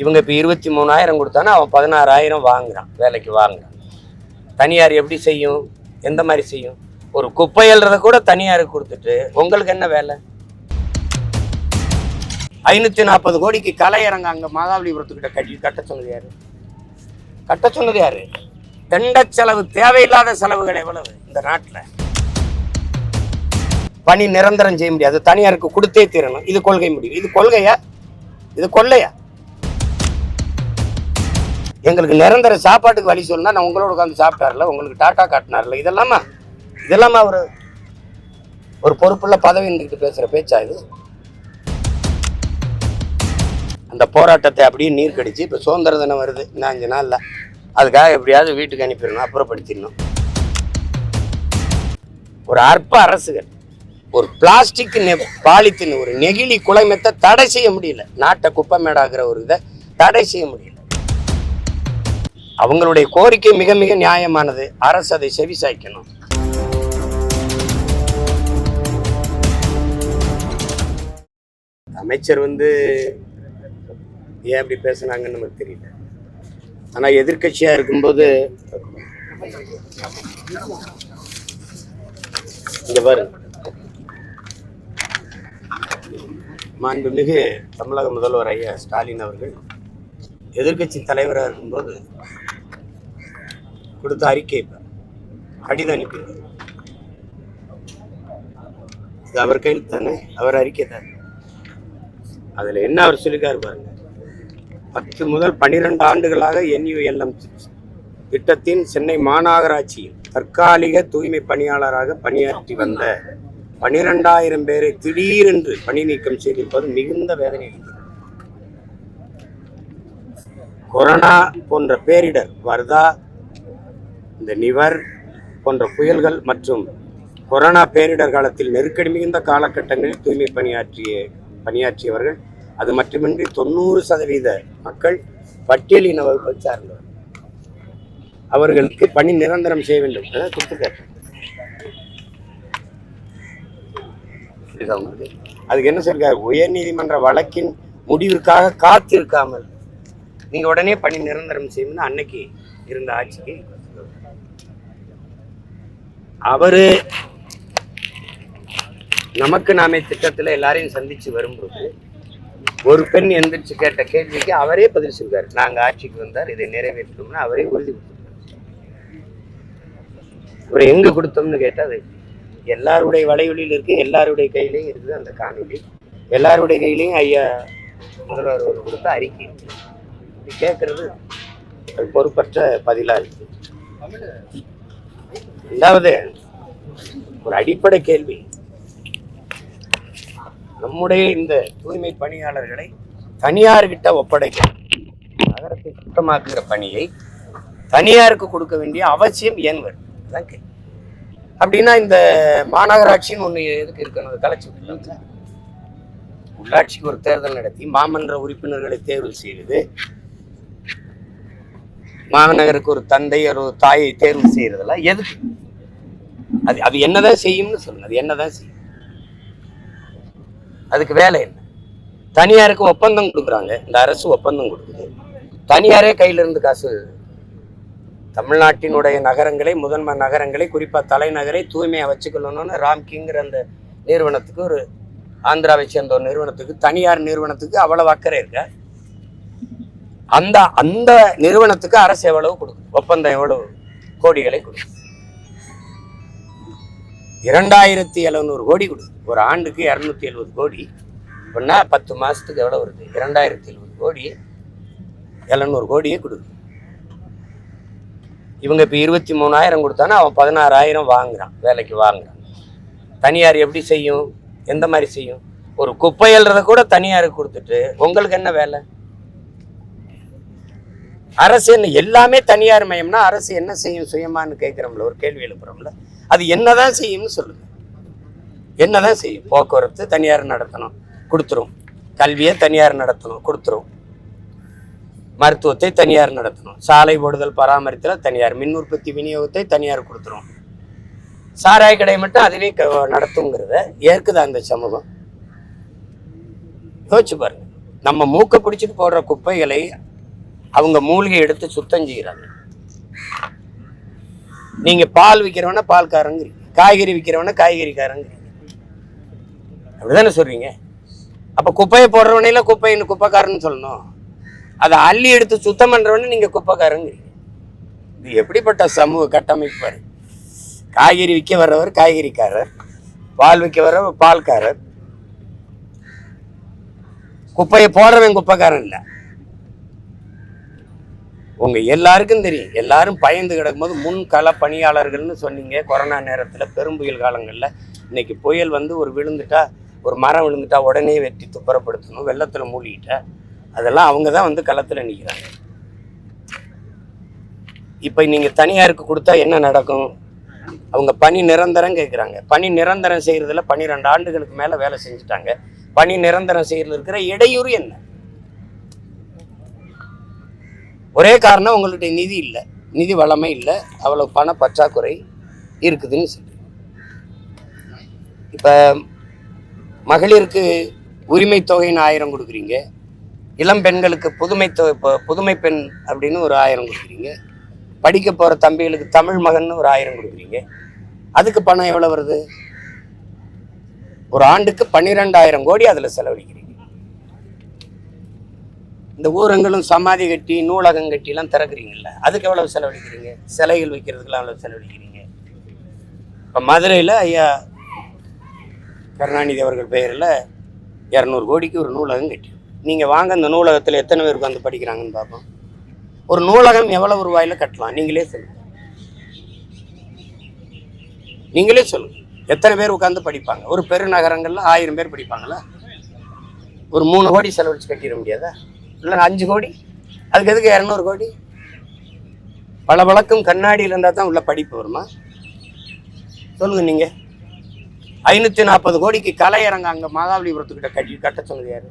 இவங்க இப்போ இருபத்தி மூணாயிரம் கொடுத்தானா அவன் பதினாறாயிரம் வாங்குறான் வேலைக்கு வாங்குறான். தனியார் எப்படி செய்யும்? எந்த மாதிரி செய்யும்? ஒரு குப்பை எழுறத கூட தனியாருக்கு கொடுத்துட்டு உங்களுக்கு என்ன வேலை? ஐநூற்றி நாற்பது கோடிக்கு கலையரங்க அங்கே மகாபலிபுரத்துக்கிட்ட கட்டி கட்ட சொன்னது யாரு? கட்ட சொன்னது யாரு? தண்ட செலவு தேவையில்லாத செலவுகள் எவ்வளவு இந்த நாட்டில்? பணி நிரந்தரம் செய்ய முடியாது. தனியாருக்கு கொடுத்தே தீரணும். இது கொள்கை முடியும் இது கொள்கையா? இது கொள்ளையா? எங்களுக்கு நிரந்தர சாப்பாட்டுக்கு வழி சொன்னால் நான் உங்களோட உட்காந்து சாப்பிட்டார்ல உங்களுக்கு டாட்டா காட்டினார்ல. இதெல்லாமா? இதெல்லாமா ஒரு ஒரு பொறுப்புள்ள பதவி பேசுகிற பேச்சா இது? அந்த போராட்டத்தை அப்படியே நீர் கடிச்சு இப்போ சுதந்திர தினம் வருது இன்னும் அஞ்சு நாளில். அதுக்காக எப்படியாவது வீட்டுக்கு அனுப்பிடணும் அப்புறப்படுத்திடணும். ஒரு அற்ப அரசுகள் ஒரு பிளாஸ்டிக் நெ- பாலித்தீன் ஒரு நெகிழி குலைமத்தை தடை செய்ய முடியல. நாட்டை குப்பை மேடாகிற ஒரு இதை தடை செய்ய முடியல. அவங்களுடைய கோரிக்கை மிக மிக நியாயமானது. அரசு அதை செவிசாய்க்கணும் அமைச்சர் வந்து ஏன் அப்படி பேசுனாங்கன்னு நமக்கு தெரியல. ஆனால் எதிர்கட்சியாக இருக்கும்போது இங்க பாருங்க மாண்புமிகு தமிழக முதல்வர் ஐயா ஸ்டாலின் அவர்கள் எதிர்க்கட்சி தலைவராக இருக்கும்போது கொடுத்த அறிக்கை இப்ப. கடிதம் அனுப்பினார் இது அவர் கையில் தானே? அவர் அறிக்கை தானே. அதில் என்ன அவர் சொல்லிக்காரு பாருங்க. பத்து முதல் பன்னிரெண்டு ஆண்டுகளாக என்யூஎல்எம் திட்டத்தின் சென்னை மாநகராட்சியில் தற்காலிக தூய்மை பணியாளராக பணியாற்றி வந்த பனிரெண்டாயிரம் பேரை திடீரென்று பணி நீக்கம் செய்திருப்பது மிகுந்த வேதனை கொரோனா போன்ற பேரிடர் வருதா இந்த நிவர் போன்ற புயல்கள் மற்றும் கொரோனா பேரிடர் காலத்தில் நெருக்கடி மிகுந்த காலகட்டங்களில் தூய்மை பணியாற்றிய பணியாற்றியவர்கள் அது மட்டுமின்றி தொண்ணூறு சதவீத மக்கள் பட்டியலின வகுப்பை சார்ந்தவர். அவர்களுக்கு பணி நிரந்தரம் செய்ய வேண்டும். கொடுத்துருக்காரு. அதுக்கு என்ன சொல்றாரு உயர் நீதிமன்ற வழக்கின் முடிவிற்காக காத்திருக்காமல் நீங்க உடனே பணி நிரந்தரம் செய்யணும்னு அன்னைக்கு இருந்த ஆட்சிக்கு அவரு நமக்கு நாமே திட்டத்துல எல்லாரையும் சந்திச்சு வரும்போது ஒரு பெண் எந்திரிச்சு கேட்ட கேள்விக்கு அவரே பதில் சொல்றாரு. நாங்க ஆட்சிக்கு வந்தார் இதை நிறைவேற்றணும்னு அவரே உறுதி கொடுத்தாரு எங்க கொடுத்தோம்னு கேட்டா அது எல்லாருடைய வலைவலியில் இருக்கு எல்லாருடைய கையிலையும் இருக்குது அந்த காணொலி எல்லாருடைய கையிலையும் ஐயா முதல்வர் ஒரு கொடுத்த அறிக்கை. இது கேட்கறது பொறுப்பற்ற பதிலா இருக்கு. ரெண்டாவது ஒரு அடிப்படை கேள்வி. நம்முடைய இந்த தூய்மை பணியாளர்களை தனியார்கிட்ட ஒப்படைக்க நகரத்தை சுத்தமாக்குகிற பணியை தனியாருக்கு கொடுக்க வேண்டிய அவசியம் ஏன் வரும் அதான் கேள்வி. அப்படின்னா இந்த மாநகராட்சின்னு ஒண்ணு எதுக்கு இருக்கணும் அதை கலைச்சு உள்ளாட்சிக்கு ஒரு தேர்தல் நடத்தி மாமன்ற உறுப்பினர்களை தேர்வு செய்வது மாநகருக்கு ஒரு தந்தை ஒரு தாயை தேர்வு செய்யறதெல்லாம் எதுக்கு? அது அது என்னதான் செய்யும்னு சொல்லுங்க அது என்னதான் செய்யும்? அதுக்கு வேலை என்ன? தனியாருக்கு ஒப்பந்தம் கொடுக்குறாங்க. இந்த அரசு ஒப்பந்தம் கொடுக்குது. தனியாரே கையில இருந்து காசு. தமிழ்நாட்டினுடைய நகரங்களை முதன்மை நகரங்களை குறிப்பா தலைநகரை தூய்மையா வச்சுக்கணும்னு ராம்கிங்கிற அந்த நிறுவனத்துக்கு ஒரு ஆந்திராவை சேர்ந்த ஒரு நிறுவனத்துக்கு தனியார் நிறுவனத்துக்கு அவ்வளவு அக்கறை இருக்க? அந்த அந்த நிறுவனத்துக்கு அரசு எவ்வளவு கொடுக்குது? ஒப்பந்தம் எவ்வளவு? கோடிகளை கொடுக்கும் இரண்டாயிரத்தி எழுநூறு கோடி கொடுக்குது. ஒரு ஆண்டுக்கு இரநூத்தி எழுபது கோடி. அப்படின்னா பத்து மாதத்துக்கு எவ்வளோ வருது? இரண்டாயிரத்தி எழுபது கோடி எழுநூறு கோடியே கொடுக்குது. இவங்க இப்போ இருபத்தி மூணாயிரம் கொடுத்தானா அவன் பதினாறாயிரம் வாங்குறான் வேலைக்கு வாங்குறான். தனியார் எப்படி செய்யும்? எந்த மாதிரி செய்யும்? ஒரு குப்பை அள்ளுறத கூட தனியாருக்கு கொடுத்துட்டு உங்களுக்கு என்ன வேலை? அரசு என்ன எல்லாமே தனியார் மையம்னா அரசு என்ன செய்யும்? சுயமான்னு கேட்குறோம்ல ஒரு கேள்வி எழுப்புறோம்ல. அது என்னதான் செய்யும்னு சொல்லுங்க. என்னதான் செய்யும் போக்குவரத்து தனியார் நடத்தணும் கொடுத்துரும். கல்வியை தனியார் நடத்தணும் கொடுத்துரும். மருத்துவத்தை தனியார் நடத்தணும். சாலை போடுதல் பராமரித்தல் தனியார் மின் உற்பத்தி விநியோகத்தை தனியார் கொடுத்துரும். சாராய கடை மட்டும் அதுவே க- நடத்துங்கிறத ஏற்குதா அந்த சமூகம்? யோசிச்சு பாருங்க. நம்ம மூக்க பிடிச்சிட்டு போடுற குப்பைகளை அவங்க மூலிகை எடுத்து சுத்தம் செய்கிறாங்க நீங்க பால் விற்கிறவன பால்காரங்கிறீங்க. காய்கறி விற்கிறவன காய்கறிக்காரங்கிறீங்க. அப்படிதானே சொல்றீங்க? அப்ப குப்பையை போடுறவனையில குப்பைன்னு குப்பைக்காரன்னு சொல்லணும். அதை அள்ளி எடுத்து சுத்தம் பண்றவனே நீங்க குப்பைக்காரங்கிறீங்க. இது எப்படிப்பட்ட சமூக கட்டமைப்பு பாரு. காய்கறி விற்க வர்றவர் காய்கறிக்காரர் பால் விற்க வர்றவர் பால்காரர். குப்பையை போடுறவன் குப்பைக்காரன் இல்லை. உங்கள் எல்லாருக்கும் தெரியும். எல்லாரும் பயந்து கிடக்கும்போது முன்கள பணியாளர்கள்னு சொன்னீங்க. கொரோனா நேரத்தில் பெரும்புயல் காலங்களில். இன்றைக்கி புயல் வந்து ஒரு விழுந்துட்டா ஒரு மரம் விழுந்துட்டா உடனே வெட்டி துப்புரப்படுத்தணும். வெள்ளத்தில் மூழ்கிட்டா. அதெல்லாம் அவங்க தான் வந்து களத்தில் நிற்கிறாங்க இப்போ நீங்கள் தனியாருக்கு கொடுத்தா என்ன நடக்கும்? அவங்க பணி நிரந்தரம் கேட்குறாங்க பணி நிரந்தரம் செய்கிறதுல பன்னிரெண்டு ஆண்டுகளுக்கு மேலே வேலை செஞ்சுட்டாங்க. பணி நிரந்தரம் செய்யறதுல இருக்கிற இடையூறு என்ன? ஒரே காரணம் உங்கள்கிட்ட நிதி இல்லை. நிதி வளமை இல்லை. அவ்வளோ பண பற்றாக்குறை இருக்குதுன்னு சொல்லி. இப்போ மகளிருக்கு உரிமை தொகைன்னு ஆயிரம் கொடுக்குறீங்க. இளம் பெண்களுக்கு புதுமை தொகை இப்போ புதுமை பெண் அப்படின்னு ஒரு ஆயிரம் கொடுக்குறீங்க. படிக்க போகிற தம்பிகளுக்கு தமிழ் மகன் ஒரு ஆயிரம் கொடுக்குறீங்க. அதுக்கு பணம் எவ்வளோ வருது? ஒரு ஆண்டுக்கு பன்னிரெண்டாயிரம் கோடி அதில் செலவழிக்கிறீங்க. இந்த ஊரங்களும் சமாதி கட்டி நூலகம் கட்டிலாம் திறக்கிறீங்கல்ல அதுக்கு எவ்வளவு செலவழிக்கிறீங்க? சிலைகள் வைக்கிறதுக்கெல்லாம் எவ்வளவு செலவழிக்கிறீங்க? இப்போ மதுரையில் ஐயா கருணாநிதி அவர்கள் பெயரில் இரநூறு கோடிக்கு ஒரு நூலகம் கட்டி நீங்கள் வாங்க இந்த நூலகத்தில் எத்தனை பேர் உட்காந்து படிக்கிறாங்கன்னு பார்ப்போம். ஒரு நூலகம் எவ்வளவு ரூபாயில கட்டலாம்? நீங்களே சொல்லுங்க. நீங்களே சொல்லுங்க. எத்தனை பேர் உட்காந்து படிப்பாங்க? ஒரு பெருநகரங்களில் ஆயிரம் பேர் படிப்பாங்களா? ஒரு மூணு கோடி செலவழிச்சு கட்டிட முடியாதா? இல்லைன்னா அஞ்சு கோடி. அதுக்கு எதுக்கு இரநூறு கோடி? பல வழக்கம் கண்ணாடியில் இருந்தால் தான் உள்ள படிப்பு வருமா? சொல்லுங்கள் நீங்கள் ஐநூற்றி நாற்பது கோடிக்கு கலையரங்க அங்கே மாதாபலிபுரத்துக்கிட்ட கட்டி கட்ட சொன்னது யார்?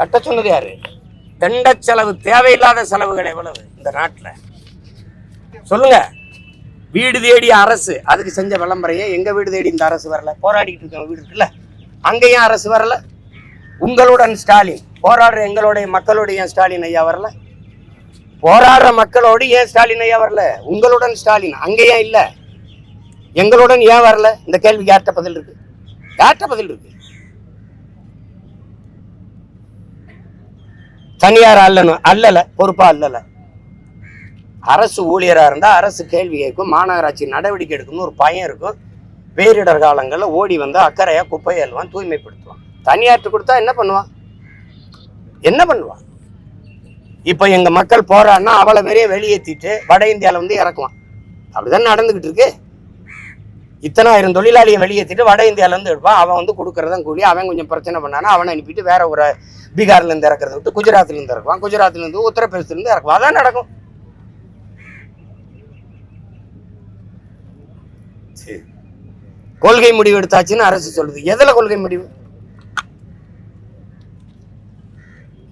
கட்ட சொன்னது யார்? தண்ட செலவு தேவையில்லாத செலவுகள் எவ்வளவு இந்த நாட்டில்? சொல்லுங்க. வீடு தேடி அரசு அதுக்கு செஞ்ச விளம்பரையே எங்கள் வீடு தேடி இந்த அரசு வரல? போராடிக்கிட்டு இருக்க வீடு இருக்குல்ல. அங்கேயும் அரசு வரல. உங்களுடன் ஸ்டாலின் போராடுற எங்களுடைய மக்களோடு ஏன் ஸ்டாலின் ஐயா வரல? போராடுற மக்களோடு ஏன் ஸ்டாலின் ஐயா வரல? உங்களுடன் ஸ்டாலின் அங்கே ஏன் இல்ல? எங்களுடன் ஏன் வரல? இந்த கேள்விக்கு யார்கிட்ட பதில் இருக்கு? யார்கிட்ட பதில் இருக்கு? தனியார் அல்லணும் அல்லல பொறுப்பா அல்லல. அரசு ஊழியராக இருந்தால் அரசு கேள்வி கேட்கும் மாநகராட்சி நடவடிக்கை எடுக்கணும்னு ஒரு பயம் இருக்கும். பேரிடர் காலங்களில் ஓடி வந்து அக்கறையாக குப்பை அள்ளுவான் தூய்மைப்படுத்துவான். தனியார்ட்டு கொடுத்தா என்ன பண்ணுவான்? என்ன பண்ணுவான் இப்போ எங்க மக்கள் போறான்னா அவளை பெரிய வெளியேற்றிட்டு வட இந்தியாவில் வந்து இறக்குவான். அப்படிதான் நடந்துகிட்டு இருக்கு? இத்தனாயிரம் தொழிலாளியை வெளியேற்றிட்டு வட இந்தியாவிலேருந்து எடுப்பான் அவன் வந்து கொடுக்கறதான் கூலி. அவன் கொஞ்சம் பிரச்சனை பண்ணானா அவனை அனுப்பிட்டு வேற ஒரு பீகார்ல இருந்து இறக்குறத விட்டு குஜராத்ல இருந்து இறக்குவான். குஜராத்ல இருந்து உத்தரப்பிரதேசத்துல இருந்து இறக்குவான். அதான் நடக்கும். சரி. கொள்கை முடிவு எடுத்தாச்சுன்னு அரசு சொல்லுது. எதுல கொள்கை முடிவு?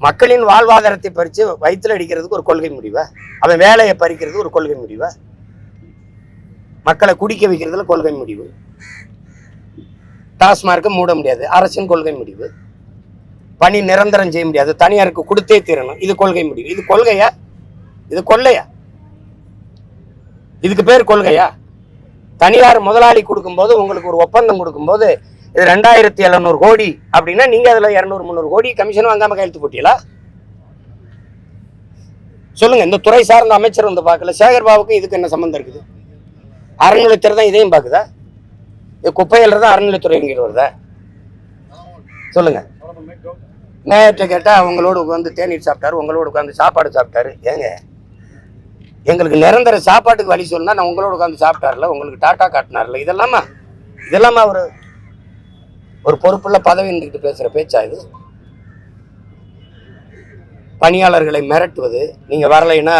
மக்களின் வாழ்வாதாரத்தை பறிச்சு வயிற்றுல அடிக்கிறதுக்கு ஒரு கொள்கை முடிவா? அவன் வேலையை பறிக்கிறது ஒரு கொள்கை முடிவா? மக்களை குடிக்க வைக்கிறதுல கொள்கை முடிவு. டாஸ்மார்க்கை மூட முடியாது. அரசின் கொள்கை முடிவு. பணி நிரந்தரம் செய்ய முடியாது. தனியாருக்கு கொடுத்தே தீரணும். இது கொள்கை முடிவு. இது கொள்கையா? இது கொள்ளையா? இதுக்கு பேர் கொள்கையா? தனியார் முதலாளி கொடுக்கும்போது உங்களுக்கு ஒரு ஒப்பந்தம் கொடுக்கும்போது இது ரெண்டாயிரத்தி எழுநூறு கோடி அப்படின்னா நீங்க அதுல இரநூறு முந்நூறு கோடி கமிஷன் வாங்காம கையெழுத்து போட்டீங்களா? சொல்லுங்க இந்த துறை சார்ந்த அமைச்சர் வந்து பார்க்கல. சேகர் பாபுக்கும் இதுக்கு என்ன சம்மந்தம் இருக்குது? அறநிலைத்துறை தான் இதையும் பார்க்குதா? இது குப்பையில் தான் அறநிலைத்துறைங்கிற வருதா? சொல்லுங்க. நேற்று கேட்டால் அவங்களோட உட்காந்து தேநீர் சாப்பிட்டாரு உங்களோட உட்காந்து சாப்பாடு சாப்பிட்டாரு. ஏங்க? எங்களுக்கு நிரந்தர சாப்பாட்டுக்கு வழி சொன்னால் நான் உங்களோட உட்காந்து சாப்பிட்டார்ல உங்களுக்கு டாட்டா காட்டினார்ல இதெல்லாமா? இதெல்லாமா ஒரு ஒரு பொறுப்புள்ள பதவி பேசுகிற பேச்சா இது? பணியாளர்களை மிரட்டுவது நீங்கள் வரலைன்னா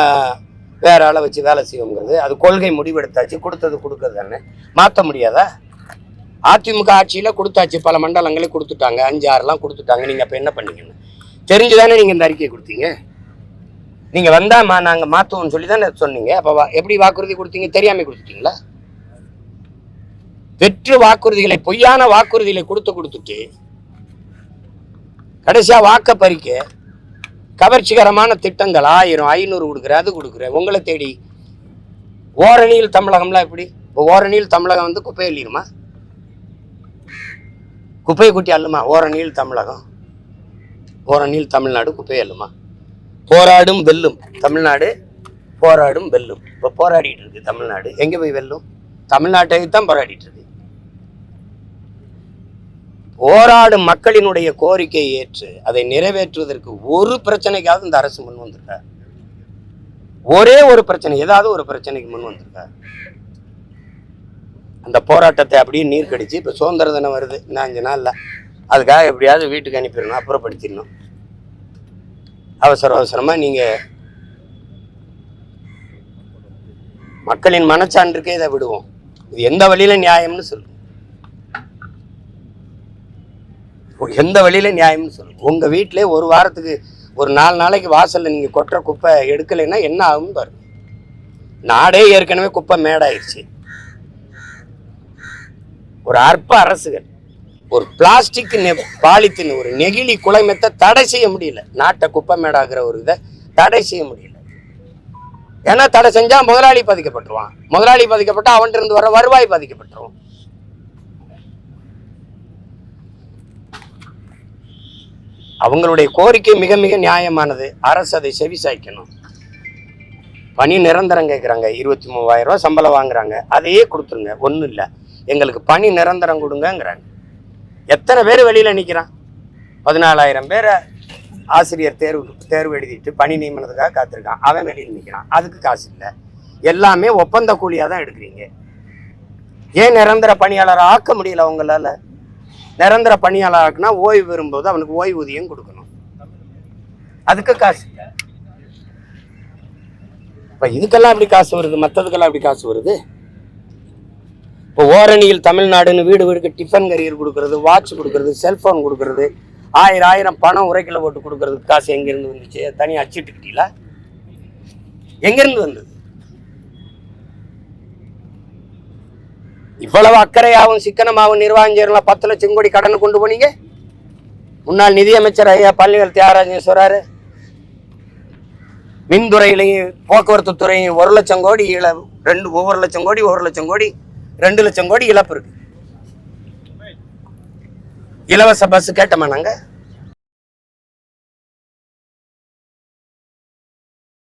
வேற ஆளை வச்சு வேலை செய்யுங்கிறது அது கொள்கை முடிவெடுத்தாச்சு கொடுத்தது கொடுக்கறது தானே. மாற்ற முடியாதா? அதிமுக ஆட்சியில் கொடுத்தாச்சு பல மண்டலங்களே கொடுத்துட்டாங்க அஞ்சு ஆறுலாம் கொடுத்துட்டாங்க நீங்கள் அப்போ என்ன பண்ணீங்கன்னு தெரிஞ்சுதானே நீங்கள் இந்த அறிக்கையை கொடுத்தீங்க? நீங்கள் வந்தாமா நாங்கள் மாற்றுவோம்னு சொல்லி தானே சொன்னீங்க அப்போ வா- எப்படி வாக்குறுதி கொடுத்தீங்க தெரியாமல் கொடுத்துட்டீங்களா? வெற்று வாக்குறுதிகளை பொய்யான வாக்குறுதிகளை கொடுத்து கொடுத்துட்டு கடைசியாக வாக்க பறிக்க கவர்ச்சிகரமான திட்டங்கள் ஆயிரம் ஐநூறு கொடுக்குற அது கொடுக்குறேன் உங்களை தேடி ஓரணியில் தமிழகம்லாம் எப்படி? இப்போ ஓரணியில் தமிழகம் வந்து குப்பை அள்ளிடுமா? குப்பையை குட்டி அல்லுமா ஓரணியில் தமிழகம். ஓரணியில் தமிழ்நாடு குப்பை அல்லுமா போராடும் வெல்லும். தமிழ்நாடு போராடும் வெல்லும். இப்போ போராடிட்டு இருக்கு தமிழ்நாடு. எங்கே போய் வெல்லும்? தமிழ்நாட்டை தான் போராடிட்டு இருக்கு. போராடும் மக்களினுடைய கோரிக்கையை ஏற்று அதை நிறைவேற்றுவதற்கு ஒரு பிரச்சனைக்காவது இந்த அரசு முன் வந்திருக்கா ஒரே ஒரு பிரச்சனை ஏதாவது ஒரு பிரச்சனைக்கு முன் வந்திருக்கா அந்த போராட்டத்தை அப்படியே நீர் கடிச்சு இப்போ சுதந்திர தினம் வருது. இன்னும் அஞ்சு நாள்ல. அதுக்காக எப்படியாவது வீட்டுக்கு அனுப்பிடணும் அப்புறப்படுத்திடணும். அவசர அவசரமா நீங்க மக்களின் மனச்சான்றுக்கே இதை விடுவோம். இது எந்த வழியில நியாயம்னு சொல்லு எந்த வழியில நியாயம்னு சொல்லுங்க உங்க வீட்டிலே ஒரு வாரத்துக்கு ஒரு நாலு நாளைக்கு வாசல்ல நீங்க கொட்டுற குப்பை எடுக்கலைன்னா என்ன ஆகும் பாருங்க நாடே ஏற்கனவே குப்பை மேடாயிருச்சு. ஒரு அற்ப அரசுகள் ஒரு பிளாஸ்டிக் நெ- பாலித்தீன் ஒரு நெகிழி குலைமத்தை தடை செய்ய முடியல. நாட்டை குப்பை மேடாகிற ஒரு இதை தடை செய்ய முடியல. ஏன்னா தடை செஞ்சா முதலாளி பாதிக்கப்பட்டுருவான். முதலாளி பாதிக்கப்பட்டா அவன்கிட்ட இருந்து வர வருவாய் பாதிக்கப்பட்டுருவான் அவங்களுடைய கோரிக்கை மிக மிக நியாயமானது. அரசு அதை செவி சாய்க்கணும் பணி நிரந்தரம் கேட்குறாங்க இருபத்தி மூவாயிரம் ரூபா சம்பளம் வாங்குறாங்க. அதையே கொடுத்துருங்க. ஒன்றும் இல்லை. எங்களுக்கு பணி நிரந்தரம் கொடுங்கங்கிறாங்க. எத்தனை பேர் வெளியில் நிற்கிறான் பதினாலாயிரம் பேரை ஆசிரியர் தேர்வு தேர்வு எழுதிட்டு பணி நியமனத்துக்காக காத்திருக்கான். அவன் வெளியில் நிற்கிறான் அதுக்கு காசு இல்லை. எல்லாமே ஒப்பந்த கூலியாக தான் எடுக்கிறீங்க. ஏன் நிரந்தர பணியாளரை ஆக்க முடியல அவங்களால நிரந்தர பணியாளர் ஓய்வு பெறும்போது அவனுக்கு ஓய்வூதியம் கொடுக்கணும். அதுக்கு காசு. இல்லை இப்போ இதுக்கெல்லாம் எப்படி காசு வருது? மற்றதுக்கெல்லாம் எப்படி காசு வருது? இப்போ ஓரணியில் தமிழ்நாடுன்னு வீடு வீடுக்கு டிஃபன் கரியர் கொடுக்கறது வாட்ச் கொடுக்கறது செல்ஃபோன் கொடுக்கறது ஆயிரம் ஆயிரம் பணம் உரைக்கில போட்டு கொடுக்கறதுக்கு காசு எங்கேருந்து வந்துச்சு? தனியாக அச்சிட்டுக்கிட்டீங்களா எங்கேருந்து வந்தது? இவ்வளவு அக்கறையாகவும் சிக்கனமாகவும் நிர்வாகம் செய்யலாம் பத்து லட்சம் கோடி கடனை கொண்டு போனீங்க? முன்னாள் நிதியமைச்சர் ஐயா பள்ளிகள் தியாகராஜன் சொல்றாரு மின்துறையிலையும் போக்குவரத்து துறையும் ஒரு லட்சம் கோடி இழ ரெண்டு ஒவ்வொரு லட்சம் கோடி ஒரு லட்சம் கோடி ரெண்டு லட்சம் கோடி இழப்பு இருக்கு. இலவச பஸ் கேட்டோமா நாங்கள்